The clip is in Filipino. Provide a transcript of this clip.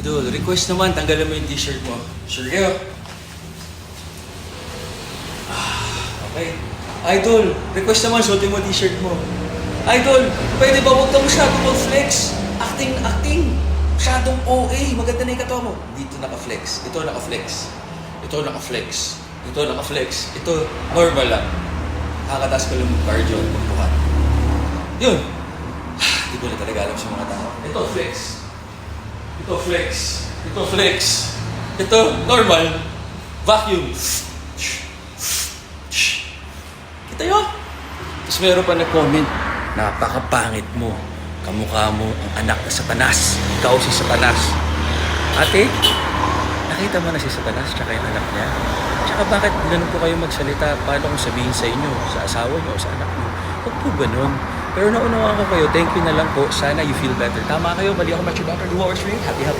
Idol, request naman, tanggalan mo yung t-shirt mo. Sure kayo? Ah, okay. Idol, request naman, suotin mo t-shirt mo. Idol, pwede ba huwag ka masyadong mag-flex? Acting, acting. Masyadong OA. Maganda na yung katawa mo. Dito naka-flex. Ito naka-flex. Ito naka-flex. Ito naka-flex. Ito normal lang. Kakataas ko lang yung cardio at pagbuhat. Yun. Hindi ko na talaga alam sa mga tao. Ito, flex. Ito, flex. Ito, flex. Ito, normal. Vacuum. Kita yun? Tapos meron pa nag-comment, napakapangit mo. Kamukha mo ang anak na Satanas. Ikaw si Satanas. Ate, nakita mo na si Satanas tsaka yung anak niya? Tsaka bakit ganun po kayo magsalita? Paano kung sabihin sa inyo, sa asawa niyo o sa anak niyo? Huwag po ganun. Pero naunawaan ko kayo, thank you na lang po. Sana you feel better. Tama kayo, mali ako, what works for you. Happy, happy.